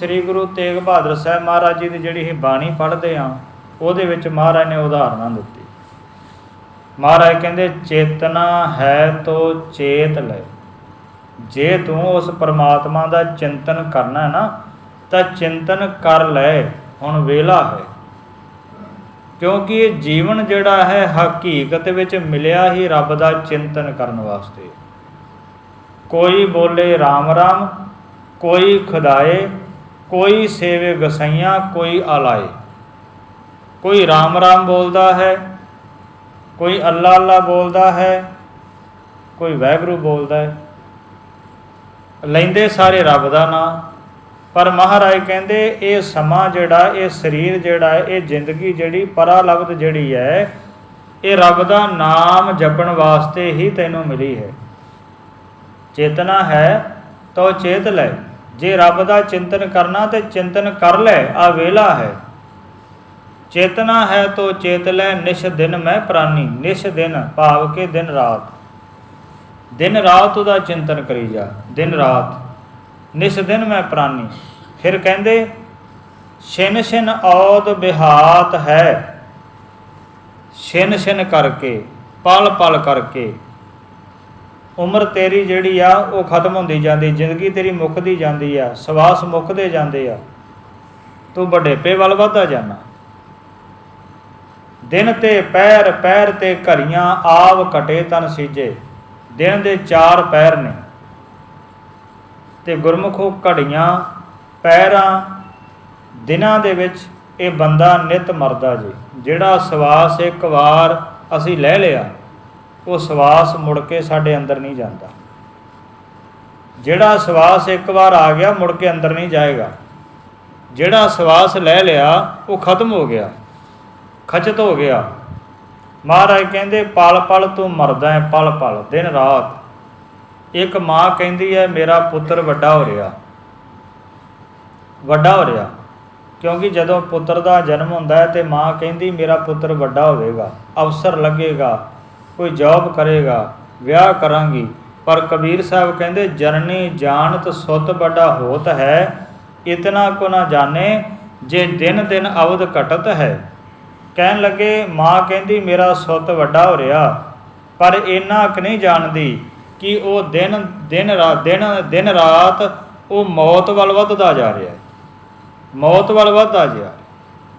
ਸ੍ਰੀ ਗੁਰੂ ਤੇਗ ਬਹਾਦਰ ਸਾਹਿਬ ਮਹਾਰਾਜ ਜੀ ਦੀ ਜਿਹੜੀ ਇਹ ਬਾਣੀ ਪੜ੍ਹਦੇ ਆ ਉਹਦੇ ਵਿੱਚ ਮਹਾਰਾਜ ਨੇ ਉਦਾਹਰਨਾਂ ਦਿੱਤੀ। ਮਹਾਰਾਜ ਕਹਿੰਦੇ, ਚੇਤਨਾ ਹੈ ਤੋ ਚੇਤ ਲੈ। ਜੇ ਤੂੰ ਉਸ ਪਰਮਾਤਮਾ ਦਾ ਚਿੰਤਨ ਕਰਨਾ ਹੈ ਨਾ, ਤਾਂ ਚਿੰਤਨ ਕਰ ਲੈ। ਹੁਣ ਵੇਲਾ ਹੈ। ਕਿਉਂਕਿ ਇਹ ਜੀਵਨ ਜਿਹੜਾ ਹੈ, ਹਕੀਕਤ ਵਿੱਚ ਮਿਲਿਆ ਹੀ ਰੱਬ ਦਾ ਚਿੰਤਨ ਕਰਨ ਵਾਸਤੇ। ਕੋਈ ਬੋਲੇ RAM RAM ਕੋਈ ਖੁਦਾਏ ਕੋਈ ਸੇਵੇ ਗਸਈਆਂ ਕੋਈ ਆਲਾਏ। ਕੋਈ ਰਾਮ ਰਾਮ ਬੋਲਦਾ ਹੈ, ਕੋਈ ਅੱਲਾ ਅੱਲਾ ਬੋਲਦਾ ਹੈ, ਕੋਈ ਵਾਹਿਗੁਰੂ ਬੋਲਦਾ ਹੈ। ਲੈਂਦੇ ਸਾਰੇ ਰੱਬ ਦਾ ਨਾਮ ਪਰ ਮਹਾਰਾਜ ਕਹਿੰਦੇ, ਇਹ ਸਮਾਂ ਜਿਹੜਾ, ਇਹ ਸਰੀਰ ਜਿਹੜਾ, ਇਹ ਜ਼ਿੰਦਗੀ ਜਿਹੜੀ ਪਰਾਲਬਧ ਜਿਹੜੀ ਹੈ, ਇਹ ਰੱਬ ਦਾ ਨਾਮ ਜਪਣ ਵਾਸਤੇ ਹੀ ਤੈਨੂੰ ਮਿਲੀ ਹੈ। ਚੇਤਨਾ ਹੈ, ਤੋ ਚੇਤ ਲੈ। ਜੇ ਰੱਬ ਦਾ ਚਿੰਤਨ ਕਰਨਾ ਤੇ ਚਿੰਤਨ ਕਰ ਲੈ, ਆ ਵੇਲਾ ਹੈ। ਚੇਤਨਾ ਹੈ ਤੋ ਚੇਤ ਲੈ, ਨਿਸ਼ ਦਿਨ ਮੈਂ ਪ੍ਰਾਨੀ, ਨਿਸ਼ ਦਿਨ ਭਾਵ ਕੇ ਦਿਨ ਰਾਤ। ਦਿਨ ਰਾਤ ਉਹਦਾ ਚਿੰਤਨ ਕਰੀ ਜਾ, ਦਿਨ ਰਾਤ। ਨਿਸ ਦਿਨ ਮੈਂ ਪ੍ਰਾਨੀ। ਫਿਰ ਕਹਿੰਦੇ, ਛਿਨ ਛਿਨ ਔਦ ਬਿਹਾਤ ਹੈ। ਛਿਨ ਛਿਨ ਕਰਕੇ, ਪਲ ਪਲ ਕਰਕੇ। ਉਮਰ ਤੇਰੀ ਜਿਹੜੀ ਆ, ਉਹ ਖਤਮ ਹੁੰਦੀ ਜਾਂਦੀ, ਜ਼ਿੰਦਗੀ ਤੇਰੀ ਮੁੱਕਦੀ ਜਾਂਦੀ ਆ, ਸਵਾਸ ਮੁੱਕਦੇ ਜਾਂਦੇ ਆ। ਤੂੰ ਵੱਡੇਪੇ ਵੱਲ ਵਧਦਾ ਜਾਣਾ ਦਿਨ ਤੇ ਪੈਰ ਪੈਰ ਤੇ ਘਰੀਆਂ ਆਵ ਘਟੇ ਤਨ ਸੀਜੇ। ਦਿਨ ਦੇ ਚਾਰ ਪੈਰ ਨੇ। ਤੇ ਗੁਰਮੁਖੋ ਘੜੀਆਂ, ਪੈਰਾਂ, ਦਿਨਾਂ ਦੇ ਵਿੱਚ ਇਹ ਬੰਦਾ ਨਿਤ ਮਰਦਾ ਜੀ। ਜਿਹੜਾ ਸਵਾਸ ਇੱਕ ਵਾਰ ਅਸੀਂ ਲੈ ਲਿਆ। ਉਹ ਸਵਾਸ ਮੁੜ ਕੇ ਸਾਡੇ ਅੰਦਰ ਨਹੀਂ ਜਾਂਦਾ। ਜਿਹੜਾ ਸਵਾਸ ਇੱਕ ਵਾਰ ਆ ਗਿਆ, ਮੁੜ ਕੇ ਅੰਦਰ ਨਹੀਂ ਜਾਏਗਾ। ਜਿਹੜਾ ਸਵਾਸ ਲੈ ਲਿਆ, ਉਹ ਖਤਮ ਹੋ ਗਿਆ, ਖਚਤ ਹੋ ਗਿਆ। ਮਹਾਰਾਜ ਕਹਿੰਦੇ, ਪਲ ਪਲ ਤੂੰ ਮਰਦਾ ਹੈ, ਪਲ ਪਲ, ਦਿਨ, ਰਾਤ। ਇੱਕ ਮਾਂ ਕਹਿੰਦੀ ਹੈ, ਮੇਰਾ ਪੁੱਤਰ ਵੱਡਾ ਹੋ ਰਿਹਾ। ਵੱਡਾ ਹੋ ਰਿਹਾ। ਕਿਉਂਕਿ ਜਦੋਂ ਪੁੱਤਰ ਦਾ ਜਨਮ ਹੁੰਦਾ ਹੈ ਤੇ ਮਾਂ ਕਹਿੰਦੀ, ਮੇਰਾ ਪੁੱਤਰ ਵੱਡਾ ਹੋਵੇਗਾ, ਅਵਸਰ ਲੱਗੇਗਾ ਕੋਈ ਜੌਬ ਕਰੇਗਾ, ਵਿਆਹ ਕਰਾਂਗੀ। ਪਰ ਕਬੀਰ ਸਾਹਿਬ ਕਹਿੰਦੇ, ਜਨਨੀ ਜਾਣਤ ਸੁਤ ਵੱਡਾ ਹੋਤ ਹੈ, ਇਤਨਾ ਕੋ ਨਾ ਜਾਣੇ ਜੇ ਦਿਨ ਦਿਨ ਅਵਧ ਘਟਤ ਹੈ। ਕਹਿਣ ਲੱਗੇ, ਮਾਂ ਕਹਿੰਦੀ, ਮੇਰਾ ਸੁੱਤ ਵੱਡਾ ਹੋ ਰਿਹਾ। ਪਰ ਇੰਨਾ ਕੁ ਨਹੀਂ ਜਾਣਦੀ ਕਿ ਉਹ ਦਿਨ ਦਿਨ ਰਾਤ ਦਿਨ ਦਿਨ ਰਾਤ ਉਹ ਮੌਤ ਵੱਲ ਵੱਧਦਾ ਜਾ ਰਿਹਾ। ਹੈ ਮੌਤ ਵੱਲ ਵੱਧਦਾ ਜਾ ਰਿਹਾ।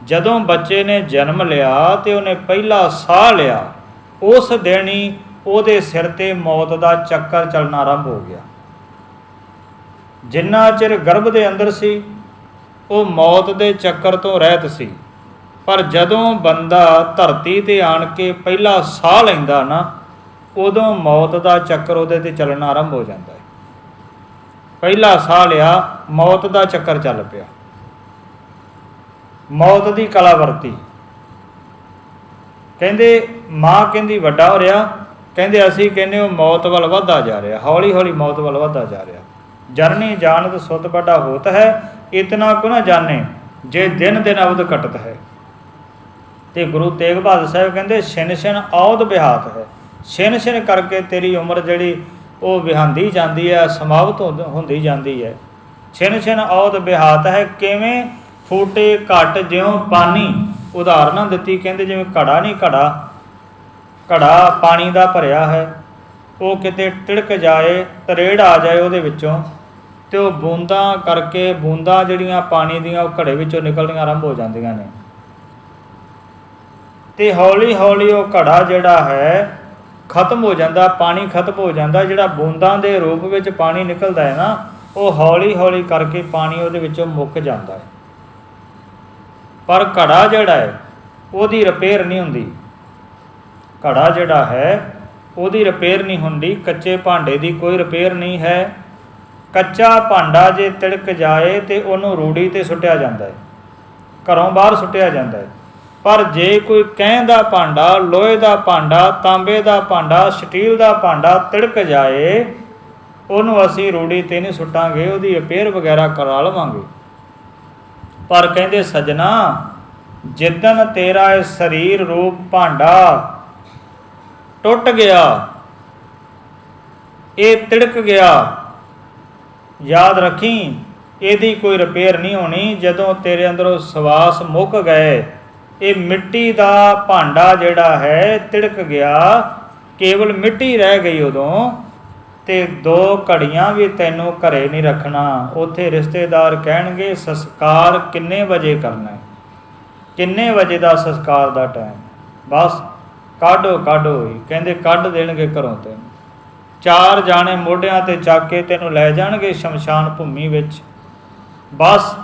ਜਦੋਂ ਬੱਚੇ ਨੇ ਜਨਮ ਲਿਆ ਤੇ ਉਹਨੇ ਪਹਿਲਾ ਸਾਹ ਲਿਆ। ਉਸ ਦਿਨ ਹੀ ਉਹਦੇ ਸਿਰ ਤੇ ਮੌਤ ਦਾ ਚੱਕਰ ਚੱਲਣਾ ਆਰੰਭ ਹੋ ਗਿਆ। ਜਿੰਨਾ ਚਿਰ ਗਰਭ ਦੇ ਅੰਦਰ ਸੀ, ਉਹ ਮੌਤ ਦੇ ਚੱਕਰ ਤੋਂ ਰਹਿਤ ਸੀ। ਪਰ ਜਦੋਂ ਬੰਦਾ ਧਰਤੀ ਤੇ ਆਣ ਕੇ ਪਹਿਲਾ ਸਾਹ ਲੈਂਦਾ ਨਾ, ਉਦੋਂ ਮੌਤ ਦਾ ਚੱਕਰ ਉਹਦੇ ਤੇ ਚੱਲਣਾ ਆਰੰਭ ਹੋ ਜਾਂਦਾ ਹੈ। ਪਹਿਲਾ ਸਾਹ ਲਿਆ, ਮੌਤ ਦਾ ਚੱਕਰ ਚੱਲ ਪਿਆ। ਮੌਤ ਦੀ ਕਲਾਵਰਤੀ ਕਹਿੰਦੇ ਮਾਂ ਕਹਿੰਦੀ ਵੱਡਾ ਹੋ ਰਿਹਾ, ਕਹਿੰਦੇ ਅਸੀਂ ਕਹਿੰਦੇ ਉਹ ਮੌਤ ਵੱਲ ਵਧਦਾ ਜਾ ਰਿਹਾ ਹੌਲੀ ਹੌਲੀ ਮੌਤ ਵੱਲ ਵਧਦਾ ਜਾ ਰਿਹਾ। ਜਨਨੀ ਜਾਣਤ ਸੁਤ ਵੱਡਾ ਹੋਤ ਹੈ, ਇਤਨਾ ਕੋ ਨਾ ਜਾਣੇ, ਜੇ ਦਿਨ ਦਿਨ ਅਵਧ ਘਟਤ ਹੈ। ਤੇ ਗੁਰੂ ਤੇਗ ਬਹਾਦਰ ਸਾਹਿਬ ਕਹਿੰਦੇ ਛਿਨ ਛਿਨ ਔਦ ਬਿਹਾਤ ਹੈ। ਛਿਨ ਛਿਨ ਕਰਕੇ ਤੇਰੀ ਉਮਰ ਜਿਹੜੀ, ਉਹ ਵਿਹਾਂਦੀ ਜਾਂਦੀ ਹੈ, ਸਮਾਪਤ ਹੁੰਦ- ਹੁੰਦੀ ਜਾਂਦੀ ਹੈ। ਛਿਨ ਛਿਨ ਔਦ ਬਿਹਾਤ ਹੈ, ਕਿਵੇਂ ਫੂਟੇ ਘਟ ਜਿਉ ਪਾਣੀ ਉਦਾਹਰਨਾਂ ਦਿੱਤੀ, ਕਹਿੰਦੇ ਜਿਵੇਂ ਘੜਾ ਨਹੀਂ ਘੜਾ ਘੜਾ ਪਾਣੀ ਦਾ ਭਰਿਆ ਹੈ। ਉਹ ਕਿਤੇ ਟਿੜਕ ਜਾਏ, ਤਰੇੜ ਆ ਜਾਏ ਉਹਦੇ ਵਿੱਚੋਂ ਤੇ ਉਹ ਬੂੰਦਾਂ ਕਰਕੇ ਬੂੰਦਾਂ ਜਿਹੜੀਆਂ ਪਾਣੀ ਦੀਆਂ ਉਹ ਘੜੇ ਵਿੱਚੋਂ ਨਿਕਲਣੀਆਂ ਆਰੰਭ ਹੋ ਜਾਂਦੀਆਂ ਨੇ। ਤੇ ਹੌਲੀ ਹੌਲੀ ਉਹ ਘੜਾ ਜਿਹੜਾ ਹੈ, ਖਤਮ ਹੋ ਜਾਂਦਾ, ਪਾਣੀ ਖਤਮ ਹੋ ਜਾਂਦਾ, ਜਿਹੜਾ ਬੂੰਦਾਂ ਦੇ ਰੂਪ ਵਿੱਚ ਪਾਣੀ ਨਿਕਲਦਾ ਹੈ ਨਾ, ਉਹ ਹੌਲੀ ਹੌਲੀ ਕਰਕੇ ਪਾਣੀ ਉਹਦੇ ਵਿੱਚੋਂ ਮੁੱਕ ਜਾਂਦਾ ਹੈ। ਪਰ ਘੜਾ ਜਿਹੜਾ ਹੈ, ਉਹਦੀ ਰਿਪੇਅਰ ਨਹੀਂ ਹੁੰਦੀ। ਘੜਾ ਜਿਹੜਾ ਹੈ, ਉਹਦੀ ਰਿਪੇਅਰ ਨਹੀਂ ਹੁੰਦੀ, ਕੱਚੇ ਭਾਂਡੇ ਦੀ ਕੋਈ ਰਿਪੇਅਰ ਨਹੀਂ ਹੈ। ਕੱਚਾ ਭਾਂਡਾ ਜੇ ਤਿੜਕ ਜਾਏ ਤੇ ਉਹਨੂੰ ਰੂੜੀ ਤੇ ਸੁੱਟਿਆ ਜਾਂਦਾ ਹੈ। ਘਰੋਂ ਬਾਹਰ ਸੁੱਟਿਆ ਜਾਂਦਾ ਹੈ। ਪਰ ਜੇ ਕੋਈ ਕਹਿ ਦਾ ਭਾਂਡਾ, ਲੋਹੇ ਦਾ ਭਾਂਡਾ, ਤਾਂਬੇ ਦਾ ਭਾਂਡਾ, ਸਟੀਲ ਦਾ ਭਾਂਡਾ ਤਿੜਕ ਜਾਏ, ਉਹਨੂੰ ਅਸੀਂ ਰੂੜੀ ਤੇ ਨਹੀਂ ਸੁੱਟਾਂਗੇ, ਉਹਦੀ ਰਿਪੇਅਰ ਵਗੈਰਾ ਕਰਾ ਲਵਾਂਗੇ। ਪਰ ਕਹਿੰਦੇ, ਸਜਣਾ ਜਿੱਦਨ ਤੇਰਾ ਇਹ ਸਰੀਰ, ਰੂਪ, ਭਾਂਡਾ ਟੁੱਟ ਗਿਆ। ਇਹ ਤਿੜਕ ਗਿਆ। ਯਾਦ ਰੱਖੀ, ਇਹਦੀ ਕੋਈ ਰਿਪੇਅਰ ਨਹੀਂ ਹੋਣੀ। ਜਦੋਂ ਤੇਰੇ ਅੰਦਰੋਂ ਸਵਾਸ ਮੁੱਕ ਗਏ, ਇਹ ਮਿੱਟੀ ਦਾ ਭਾਂਡਾ ਜਿਹੜਾ ਹੈ ਤਿੜਕ ਗਿਆ। ਕੇਵਲ ਮਿੱਟੀ ਰਹਿ ਗਈ ਉਦੋਂ ਤੇ ਦੋ ਘੜੀਆਂ ਵੀ ਤੈਨੂੰ ਘਰੇ ਨਹੀਂ ਰੱਖਣਾ। ਉੱਥੇ ਰਿਸ਼ਤੇਦਾਰ ਕਹਿਣਗੇ, ਸੰਸਕਾਰ ਕਿੰਨੇ ਵਜੇ ਕਰਨਾ ਕਿੰਨੇ ਵਜੇ ਦਾ ਸੰਸਕਾਰ ਦਾ ਟਾਈਮ ਬਸ ਕਾਢੋ ਕਾਢੋ ਹੀ ਕਹਿੰਦੇ, ਕੱਢ ਦੇਣਗੇ ਘਰੋਂ ਤੈਨੂੰ। ਚਾਰ ਜਾਣੇ ਮੋਢਿਆਂ ਤੇ ਚੱਕ ਕੇ ਤੈਨੂੰ ਲੈ ਜਾਣਗੇ ਸ਼ਮਸ਼ਾਨ ਭੂਮੀ ਵਿੱਚ। ਬਸ,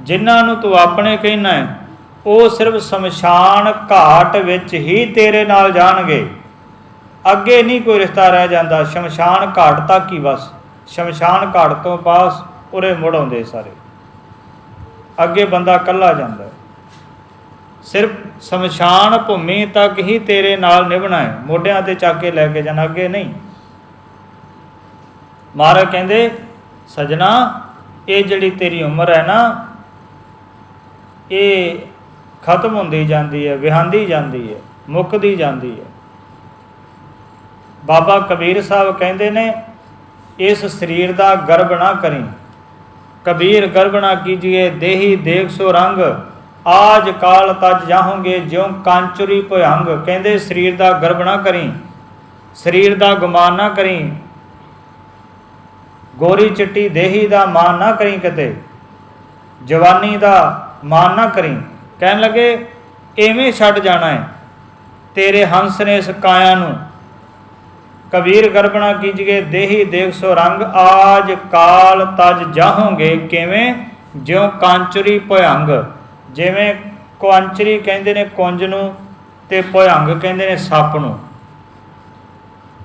ਜਿਨ੍ਹਾਂ ਨੂੰ ਤੂੰ ਆਪਣੇ ਕਹਿਣਾ ਹੈ, ਉਹ ਸਿਰਫ ਸ਼ਮਸ਼ਾਨ ਘਾਟ ਵਿੱਚ ਹੀ ਤੇਰੇ ਨਾਲ ਜਾਣਗੇ। ਅੱਗੇ ਨਹੀਂ ਕੋਈ ਰਿਸ਼ਤਾ ਰਹਿ ਜਾਂਦਾ। ਸ਼ਮਸ਼ਾਨ ਘਾਟ ਤੱਕ ਹੀ ਬਸ। ਸ਼ਮਸ਼ਾਨ ਘਾਟ ਤੋਂ ਪਾਸ ਉਰੇ ਮੁੜ ਆਉਂਦੇ ਸਾਰੇ। ਅੱਗੇ ਬੰਦਾ ਇਕੱਲਾ ਜਾਂਦਾ ਸਿਰਫ ਸ਼ਮਸ਼ਾਨ ਭੂਮੀ ਤੱਕ ਹੀ ਤੇਰੇ ਨਾਲ ਨਿਭਣਾ ਹੈ। ਮੋਢਿਆਂ ਤੇ ਚੱਕ ਕੇ ਲੈ ਕੇ ਜਾਣਾ, ਅੱਗੇ ਨਹੀਂ। ਮਹਾਰਾਜ ਕਹਿੰਦੇ, ਸਜਣਾ, ਇਹ ਜਿਹੜੀ ਤੇਰੀ ਉਮਰ ਹੈ ਨਾ, ਇਹ ਖਤਮ ਹੁੰਦੀ ਜਾਂਦੀ ਹੈ ਵਿਹਾਂਦੀ ਜਾਂਦੀ ਹੈ, ਮੁੱਕਦੀ ਜਾਂਦੀ ਹੈ। ਬਾਬਾ ਕਬੀਰ ਸਾਹਿਬ ਕਹਿੰਦੇ ਨੇ, ਇਸ ਸਰੀਰ ਦਾ ਗਰਭ ਨਾ ਕਰੀ। ਕਬੀਰ ਗਰਭ ਨਾ ਕੀਜੀਏ, ਦੇਹੀ ਦੇਖ ਸੋ ਰੰਗ ਆਜ ਕਾਲ ਤਜ ਜਾਹੋਗੇ ਜਿਉ ਕਾਂਚੁਰੀ ਭਯੰਗ ਕਹਿੰਦੇ, ਸਰੀਰ ਦਾ ਗਰਭ ਨਾ ਕਰੀ, ਸਰੀਰ ਦਾ ਗੁਮਾਨ ਨਾ ਕਰੀ, ਗੋਰੀ ਚਿੱਟੀ ਦੇਹੀ ਦਾ ਮਾਨ ਨਾ ਕਰੀ ਕਿਤੇ, ਜਵਾਨੀ ਦਾ ਮਾਨ ਨਾ ਕਰੀ। ਕਹਿਣ ਲੱਗੇ ਐਵੇਂ ਛੱਡ ਜਾਣਾ ਹੈ ਤੇਰੇ ਹੰਸ ਨੇ ਇਸ ਕਾਇਆ ਨੂੰ ਕਬੀਰ ਗਰਬਣਾ ਕੀਜੀਏ, ਦੇਹੀ ਦੇਖ ਸੋ ਰੰਗ। ਆਜ ਕਾਲ ਤਜ ਜਾਹੋਗੇ ਕਿਵੇਂ? ਜਿਉ ਕਾਂਚੁਰੀ ਭਯੰਗ ਜਿਵੇਂ ਕੁਆਂਚਰੀ ਕਹਿੰਦੇ ਨੇ ਕੁੰਜ ਨੂੰ ਤੇ ਭਯੰਗ ਕਹਿੰਦੇ ਨੇ ਸੱਪ ਨੂੰ।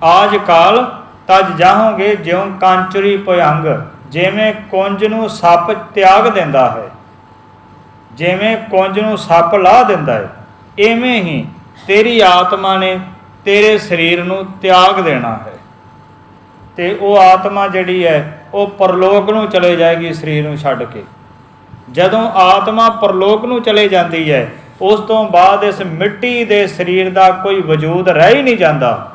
ਆਜ ਕਾਲ ਤਜ ਜਾਹੋਗੇ ਜਿਉ ਕਾਂਚਰੀ ਭਯੰਗ, ਜਿਵੇਂ ਕੁੰਜ ਨੂੰ ਸੱਪ ਤਿਆਗ ਦਿੰਦਾ ਹੈ, ਜਿਵੇਂ ਕੁੰਜ ਨੂੰ ਸੱਪ ਲਾਹ ਦਿੰਦਾ ਹੈ ਐਵੇਂ ਹੀ ਤੇਰੀ ਆਤਮਾ ਨੇ ਤੇਰੇ ਸਰੀਰ ਨੂੰ ਤਿਆਗ ਦੇਣਾ ਹੈ। ਤੇ ਉਹ ਆਤਮਾ ਜਿਹੜੀ ਹੈ, ਉਹ ਪਰਲੋਕ ਨੂੰ ਚਲੇ ਜਾਏਗੀ ਸਰੀਰ ਨੂੰ ਛੱਡ ਕੇ। ਜਦੋਂ ਆਤਮਾ ਪਰਲੋਕ ਨੂੰ ਚਲੇ ਜਾਂਦੀ ਹੈ, ਉਸ ਤੋਂ ਬਾਅਦ ਇਸ ਮਿੱਟੀ ਦੇ ਸਰੀਰ ਦਾ ਕੋਈ ਵਜੂਦ ਰਹਿ ਹੀ ਨਹੀਂ ਜਾਂਦਾ।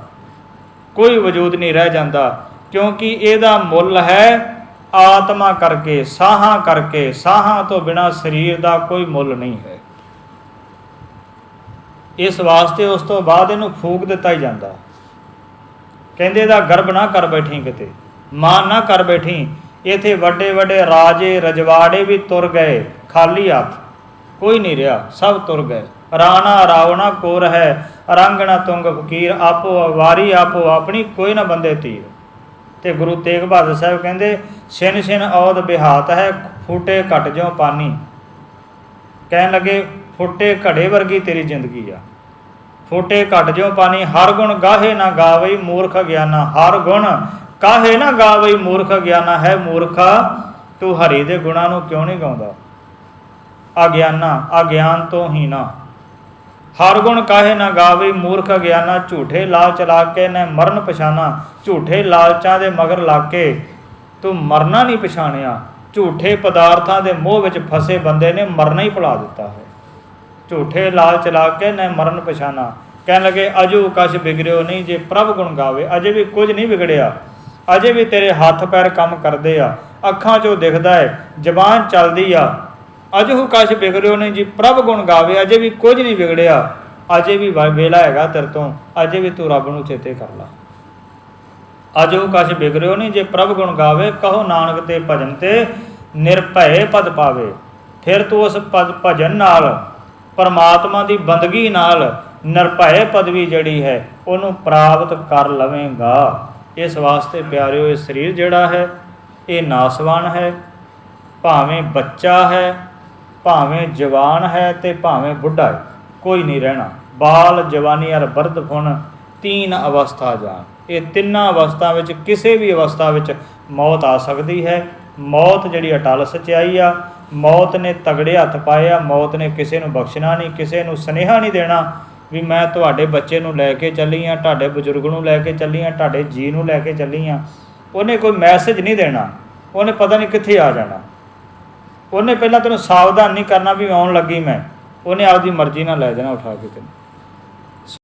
ਕੋਈ ਵਜੂਦ ਨਹੀਂ ਰਹਿ ਜਾਂਦਾ, ਕਿਉਂਕਿ ਇਹਦਾ ਮੁੱਲ ਹੈ ਆਤਮਾ ਕਰਕੇ, ਸਾਹਾਂ ਕਰਕੇ, ਸਾਹਾਂ ਤੋਂ ਬਿਨਾ ਸਰੀਰ ਦਾ ਕੋਈ ਮੁੱਲ ਨਹੀਂ ਹੈ। ਇਸ ਵਾਸਤੇ ਉਸ ਤੋਂ ਬਾਅਦ ਇਹਨੂੰ ਫੂਕ ਦਿੱਤਾ ਹੀ ਜਾਂਦਾ। ਕਹਿੰਦੇ ਇਹਦਾ ਗਰਭ ਨਾ ਕਰ ਬੈਠੀ ਕਿਤੇ, ਮਾਂ ਨਾ ਕਰ ਬੈਠੀ ਇਥੇ ਵੱਡੇ ਵੱਡੇ ਰਾਜੇ ਰਜਵਾੜੇ ਵੀ ਤੁਰ ਗਏ, ਖਾਲੀ ਹੱਥ। ਕੋਈ ਨਹੀਂ ਰਿਹਾ, ਸਭ ਤੁਰ ਗਏ। ਰਾਣਾ ਰਾਵਣਾ ਕੋਰ ਹੈ ਰੰਗਣਾ ਤੁੰਗ ਫਕੀਰ, ਆਪੋ ਵਾਰੀ ਆਪੋ ਆਪਣੀ, ਕੋਈ ਨਾ ਬੰਦੇ ਤੀਰ। ਤੇ ਗੁਰੂ ਤੇਗ ਬਹਾਦਰ ਸਾਹਿਬ ਕਹਿੰਦੇ, ਛਿਨ ਛਿਨ ਔਦ ਬਿਹਾਤ ਹੈ, ਫੁੱਟੇ ਘਟ ਜਿਉ ਪਾਣੀ ਕਹਿਣ ਲੱਗੇ, ਫੁੱਟੇ ਘੜੇ ਵਰਗੀ ਤੇਰੀ ਜ਼ਿੰਦਗੀ ਆ। ਫੁੱਟੇ ਘਟ ਜਿਉ ਪਾਣੀ ਹਰ ਗੁਣ ਗਾਹੇ ਨਾ ਗਾਵਈ, ਮੂਰਖ ਗਿਆਨਾ, ਹਰ ਗੁਣ ਕਾਹੇ ਨਾ ਗਾਵਈ ਮੂਰਖ ਗਿਆਨਾ ਹੈ ਮੂਰਖਾ, ਤੂੰ ਹਰੀ ਦੇ ਗੁਣਾਂ ਨੂੰ ਕਿਉਂ ਨਹੀਂ ਗਾਉਂਦਾ? ਅਗਿਆਨਾ, ਅਗਿਆਨ ਤੋਂ ਹੀ ਨਾ। ਹਰ ਗੁਣ ਕਾਹੇ ਨਾ ਗਾਵਈ ਮੂਰਖ ਗਿਆਨਾ, ਝੂਠੇ ਲਾਲ ਚਲਾ ਕੇ ਨੇ ਮਰਨ ਪਛਾਨਾ ਝੂਠੇ ਲਾਲਚਾਂ ਦੇ ਮਗਰ ਲੱਗ ਕੇ ਤੂੰ ਮਰਨਾ ਨਹੀਂ ਪਛਾਣਿਆ। ਝੂਠੇ ਪਦਾਰਥਾਂ ਦੇ ਮੋਹ ਵਿੱਚ ਫਸੇ ਬੰਦੇ ਨੇ ਮਰਨਾ ਹੀ ਭੁਲਾ ਦਿੱਤਾ ਹੈ। ਝੂਠੇ ਲਾਲ ਚਲਾ ਕੇ ਨੇ ਮਰਨ ਪਛਾਨਾ ਕਹਿਣ ਲੱਗੇ, ਅਜੂ ਕਛ ਵਿਗੜਿਓ ਨਹੀਂ ਜੇ ਪ੍ਰਭ ਗੁਣ ਗਾਵੇ, ਅਜੇ ਵੀ ਕੁਝ ਨਹੀਂ ਵਿਗੜਿਆ। ਅਜੇ ਵੀ ਤੇਰੇ ਹੱਥ ਪੈਰ ਕੰਮ ਕਰਦੇ ਆ, ਅੱਖਾਂ 'ਚੋਂ ਦਿਖਦਾ ਹੈ ਜ਼ਬਾਨ ਚੱਲਦੀ ਆ। ਅਜੂ ਕਛ ਵਿਗੜਿਓ ਨਹੀਂ ਜੀ, ਪ੍ਰਭ ਗੁਣ ਗਾਵੇ, ਅਜੇ ਵੀ ਕੁਝ ਨਹੀਂ ਵਿਗੜਿਆ। ਅਜੇ ਵੀ ਵਾ- ਵੇਲਾ ਹੈਗਾ ਤੇਰੇ ਤੋਂ, ਅਜੇ ਵੀ ਤੂੰ ਰੱਬ ਨੂੰ ਚੇਤੇ ਕਰ ਲਾ। ਅਜੋ ਕਛ ਬਿਗੜਿਓ ਨਹੀਂ ਜੇ ਪ੍ਰਭ ਗੁਣ ਗਾਵੇ, ਕਹੋ ਨਾਨਕ ਤੇ ਭਜਨ ਤੇ ਨਿਰਭੈ ਪਦ ਪਾਵੇ। ਫਿਰ ਤੂੰ ਉਸ ਪਦ, ਭਜਨ ਨਾਲ, ਪਰਮਾਤਮਾ ਦੀ ਬੰਦਗੀ ਨਾਲ ਨਿਰਭੈ ਪਦਵੀ ਜਿਹੜੀ ਹੈ, ਉਹਨੂੰ ਪ੍ਰਾਪਤ ਕਰ ਲਵੇਂਗਾ। ਇਸ ਵਾਸਤੇ ਪਿਆਰਿਓ, ਇਹ ਸਰੀਰ ਜਿਹੜਾ ਹੈ, ਇਹ ਨਾਸਵਾਨ ਹੈ, ਭਾਵੇਂ ਬੱਚਾ ਹੈ, ਭਾਵੇਂ ਜਵਾਨ ਹੈ ਤੇ ਭਾਵੇਂ ਬੁੱਢਾ ਹੈ, ਕੋਈ ਨਹੀਂ ਰਹਿਣਾ। ਬਾਲ, ਜਵਾਨੀ ਅਰ ਬਰਦ ਫੁਣ ਤੀਨ ਅਵਸਥਾ ਜਾਣ। ਇਹ ਤਿੰਨਾਂ ਅਵਸਥਾ ਵਿੱਚ ਕਿਸੇ ਵੀ ਅਵਸਥਾ ਵਿੱਚ ਮੌਤ ਆ ਸਕਦੀ ਹੈ। ਮੌਤ ਜਿਹੜੀ ਅਟਲ ਸਚਾਈ ਆ, ਮੌਤ ਨੇ ਤਗੜੇ ਹੱਥ ਪਾਏ ਆ, ਮੌਤ ਨੇ ਕਿਸੇ ਨੂੰ ਬਖਸ਼ਣਾ ਨਹੀਂ, ਕਿਸੇ ਨੂੰ ਸਨੇਹਾ ਨਹੀਂ ਦੇਣਾ ਵੀ ਮੈਂ ਤੁਹਾਡੇ ਬੱਚੇ ਨੂੰ ਲੈ ਕੇ ਚੱਲੀ ਆ, ਤੁਹਾਡੇ ਬਜ਼ੁਰਗ ਨੂੰ ਲੈ ਕੇ ਚੱਲੀ ਆ, ਤੁਹਾਡੇ ਜੀ ਨੂੰ ਲੈ ਕੇ ਚੱਲੀ ਆ। ਉਹਨੇ ਕੋਈ ਮੈਸੇਜ ਨਹੀਂ ਦੇਣਾ। ਉਹਨੇ ਪਤਾ ਨਹੀਂ ਕਿੱਥੇ ਆ ਜਾਣਾ। ਉਹਨੇ ਪਹਿਲਾਂ ਤੈਨੂੰ ਸਾਵਧਾਨ ਨਹੀਂ ਕਰਨਾ ਵੀ ਆਉਣ ਲੱਗੀ ਮੈਂ। ਉਹਨੇ ਆਪਦੀ ਮਰਜ਼ੀ ਨਾਲ ਲੈ ਜਾਣਾ ਉਠਾ ਕੇ ਤੈਨੂੰ।